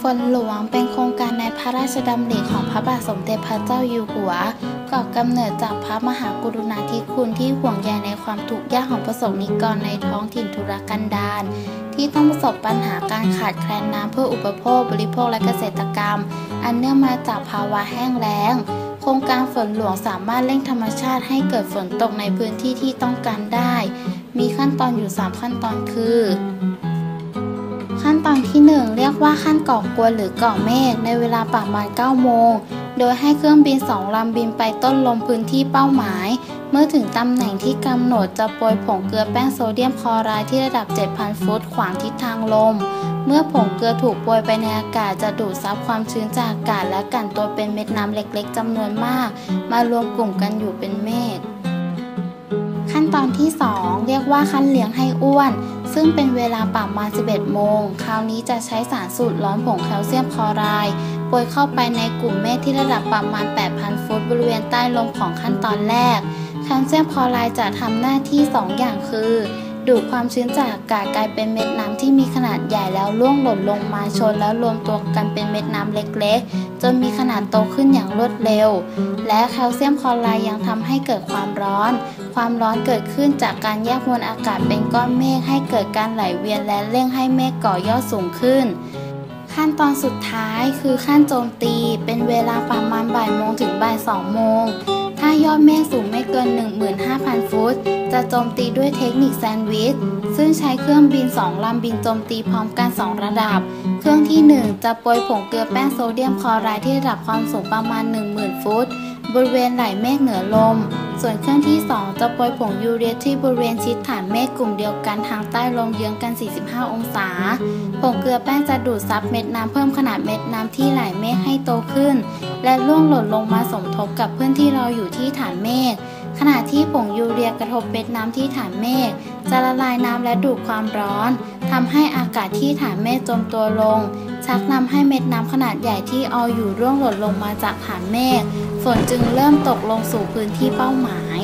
ฝนหลวงเป็นโครงการในพระราชดำริของพระบาทสมเด็จพระเจ้าอยู่หัวก่อกำเนิดจากพระมหากรุณาธิคุณที่ห่วงใยในความทุกข์ยากของประสบนิกรในท้องถิ่นทุรกันดารที่ต้องประสบปัญหาการขาดแคลนน้ำเพื่ออุปโภคบริโภคและเกษตรกรรม อันเนื่องมาจากภาวะแห้งแล้งโครงการฝนหลวงสามารถเร่งธรรมชาติให้เกิดฝนตกในพื้นที่ที่ต้องการได้ มีขั้นตอนอยู่ 3 ขั้นตอนคือ ขั้นตอนที่ 1 เรียกว่าขั้นก่อกวนหรือก่อเมฆในเวลาประมาณ9โมง โดยให้เครื่องบินสองลำบินไปต้นลมพื้นที่เป้าหมาย เมื่อถึงตำแหน่งที่กำหนดจะโปรยผงเกลือแป้งโซเดียมคลอไรด์ที่ระดับ 7,000 ฟุตขวางทิศทางลม เมื่อผงเกลือถูกโปรยไปในอากาศจะดูดซับความชื้นจากอากาศและกันตัวเป็นเม็ดน้ำเล็กๆจำนวนมาก มารวมกลุ่มกันอยู่เป็นเมฆขั้นตอนที่ 2 เรียกว่าขั้นเลี้ยงให้อ้วน ซึ่งเป็นเวลาประมาณ 11 โมง คราวนี้จะใช้สารสูตรร้อนผงแคลเซียมคลอไรด์โปรยเข้าไปในกลุ่มเมฆที่ระดับประมาณ 8,000 ฟุตบริเวณใต้ลมของขั้นตอนแรก แคลเซียมคลอไรด์จะทำหน้าที่ 2 อย่างคือ ดูดความชื้นจากอากาศกลายเป็นเม็ดน้ำที่มีขนาดใหญ่แล้วล่วงหล่นลงมาชนแล้วรวมตัวกันเป็นเม็ดน้ำเล็กๆ จนมีขนาดโตขึ้นอย่างรวดเร็ว และแคลเซียมคลอไรด์ยังทำให้เกิดความร้อน ความร้อนเกิดขึ้นจากการแยกมวลอากาศเป็นก้อนเมฆให้เกิดการไหลเวียนและเร่งให้เมฆก่อยอดสูงขึ้นขั้นตอนสุดท้ายคือขั้นโจมตี เป็นเวลาประมาณบ่ายโมงถึงบ่ายสองโมง ถ้ายอดเมฆสูงไม่เกิน 1 จะโจมตีด้วยเทคนิคแซนด์วิช ซึ่งใช้เครื่องบิน 2 ลำบินโจมตีพร้อมกัน 2 ระดับ เครื่องที่ 1 จะโปรยผงเกลือแป้งโซเดียมคลอไรด์ที่ระดับความสูงประมาณ 10,000 ฟุต บริเวณไหล่เมฆเหนือลม ส่วนเครื่องที่ 2 จะโปรยผงยูเรียที่บริเวณชิดฐานเมฆกลุ่มเดียวกันทางใต้ลมเยื้องกัน 45 องศา ผงเกลือแป้งจะดูดซับเม็ดน้ำเพิ่มขนาดเม็ดน้ำที่ไหล่เมฆให้โตขึ้น และล่วงหล่นลงมาสมทบกับเพื่อนที่เราอยู่ที่ฐานเมฆ ขณะที่ผงยูเรียกระทบเม็ดน้ำที่ฐานเมฆจะละลายน้ำและดูดความร้อนทำให้อากาศที่ฐานเมฆจมตัวลง ชักนำให้เม็ดน้ำขนาดใหญ่ที่เอาอยู่ร่วงหล่นลงมาจากฐานเมฆฝนจึงเริ่มตกลงสู่พื้นที่เป้าหมาย